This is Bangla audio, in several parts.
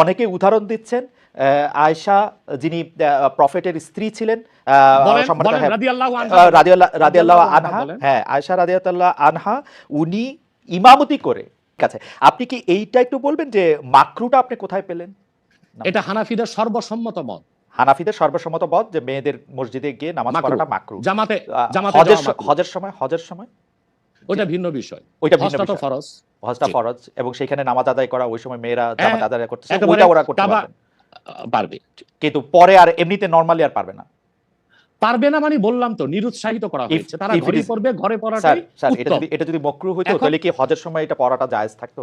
অনেকে উদাহরণ দিচ্ছেন আয়েশা যিনি প্রফেটের স্ত্রী ছিলেন বলেন, হ্যাঁ, রাদিয়াল্লাহু আনহা। হ্যাঁ রাদিয়াল্লাহ আনহা উনি ইমামতি করে ঠিক আছে আপনি কি এইটা একটু বলবেন যে মাকরুটা আপনি কোথায় পেলেন? এটা হানাফিদের সর্বসম্মত মত। হানাফিদের সর্বসম্মত বদ যে মেয়েদের মসজিদে গিয়ে নামাজ। পড়াটা মাকরু। জামাতে জামাতে হজের সময় হজের সময়? ওইটা ভিন্ন বিষয়। ওইটা ভিন্ন বিষয়। ফরজ। হজটা ফরজ এবং সেখানে নামাজ আদায় করা ওই সময় মেয়েরা হ্যাঁ, জামাত আদায় করতেছে ওইটা ওরা করতে পারবে। কিন্তু পরে আর এমনিতে নরমালি আর পারবে না। পারবে না মানে বললাম তো নিরুৎসাহিত করা হয়েছে। তারা ঘরে পড়বে ঘরে পড়াটাই স্যার এটা যদি এটা যদি মকরু হইতো তাহলে কি হজের সময় এটা পড়াটা জায়েজ থাকতো?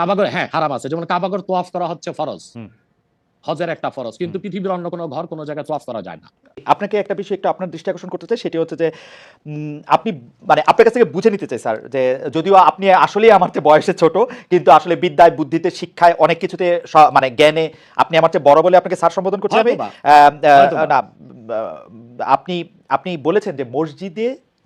কাবাগরে হ্যাঁ হারাম আছে। যেমন কাবাগর তোয়াফ করা হচ্ছে ফরজ। হজের একটা ফরজ। কিন্তু পৃথিবীর অন্য কোনো ঘর কোনো জায়গায় তোয়াফ করা যায় না। আপনাকে একটা বিষয় একটু আপনার দৃষ্টি আকর্ষণ করতে চাই সেটি হচ্ছে যে আপনি মানে আপনার কাছ থেকে বুঝে নিতে চাই স্যার যে যদিও আপনি আসলেই আমার চেয়ে বয়সে ছোট কিন্তু আসলে বিদ্যায় বুদ্ধিতে শিক্ষায় অনেক কিছুতে মানে জ্ঞানে আপনি আমার চেয়ে বড় বলে আপনাকে স্যার সম্বোধন করছি আমি। না আপনি আপনি বলেছেন যে মসজিদে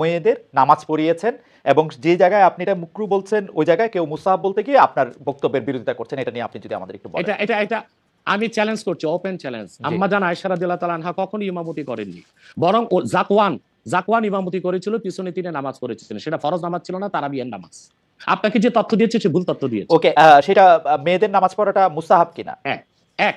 মেয়েদের নামাজ পড়িয়েছেন এবং যে জায়গায় আপনি এটা মুকরু বলছেন ওই জায়গায় কেউ মুসাহাব বলতে গিয়ে আপনার বক্তব্যের বিরোধিতা করছেন এটা নিয়ে আপনি যদি আমাদের একটু এটা এটা এটা আমি চ্যালেঞ্জ করছি ওপেন চ্যালেঞ্জ আম্মা জান আয়সা রাদিয়াল্লাহু তাআলা আনহা কখনো ইমামতি করেননি। বরং জাকওয়ান জাকওয়ান ইমামতি করেছিল পিছনে তিনি নামাজ পড়েছিলেন। সেটা ফরজ নামাজ ছিল না তারাবিয়ার নামাজ। আপনাকে যে তথ্য দিয়েছে সে ভুল তথ্য দিয়েছে। ওকে সেটা মেয়েদের নামাজ পড়াটা মুস্তাহাব কিনা? হ্যাঁ এক।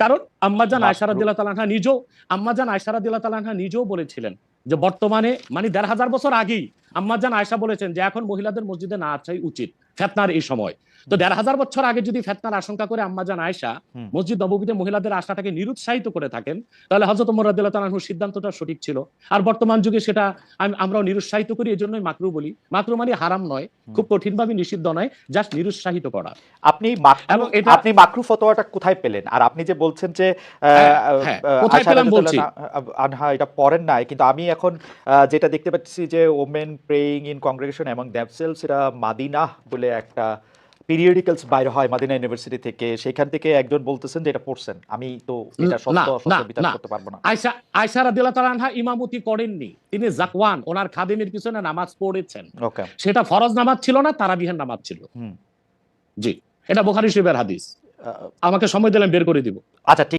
কারণ আম্মাজান। আয়সারা দিল্লা তালানহা নিজেও আম্মাজান আয়সারা দিল্লা তালানহা নিজেও বলেছিলেন যে বর্তমানে মানে দেড় হাজার বছর আগেই আম্মাজান আয়সা বলেছেন যে এখন মহিলাদের মসজিদে না আসাই উচিত ফেতনার এই সময়। তো দেড় হাজার বছর আগে যদি ফেতনার আশঙ্কা করে আম্মাজান আয়সা মসজিদ নববীতে মহিলাদের আশাটাকে নিরুৎসাহিত করে থাকেন তাহলে হজরত মোরাদিল্লাহ তালাহুর সিদ্ধান্তটা সঠিক ছিল। আর বর্তমান যুগে সেটা আম- আমরাও নিরুৎসাহিত করি এই জন্যই মাকরু বলি। মাকরু মানে হারাম নয় খুব কঠিনভাবে নিষিদ্ধ নয় জাস্ট নিরুৎসাহিত করা। আপনি এবং এটা- আপনি মাকরু ফতোয়াটা কোথায় পেলেন? আর আপনি যে বলছেন যে হ্যাঁ, হ্যাঁ, কোথায় পেলাম বলছি। আনহা এটা পড়েন নাই কিন্তু আমি এখন যেটা দেখতে পাচ্ছি যে ওমেন প্রেইং ইন কংগ্রেগেশন এবং দ্যামসেলস এটা মাদিনাহ বলে একটা পিরিয়ডিক্যালস বাইরে হয় মাদিনা ইউনিভার্সিটি থেকে। সেখান থেকে একজন বলতেছেন যে এটা পড়ছেন। আমি তো এটা সত্য অসত্য বিচার করতে পারব না। আয়সা আয়সা রাদিল্লাহ তালানহা ইমামতি করেননি। তিনি জাকওয়ান ওনার খাদেমের পিছনে নামাজ পড়েছেন। ওকে। সেটা ফরজ নামাজ ছিল না তারাবিহের নামাজ ছিল। হুম। জি এটা বোখারি শরীফের হাদিস। আমাকে সময় দিলেন বের করে দিব। আচ্ছা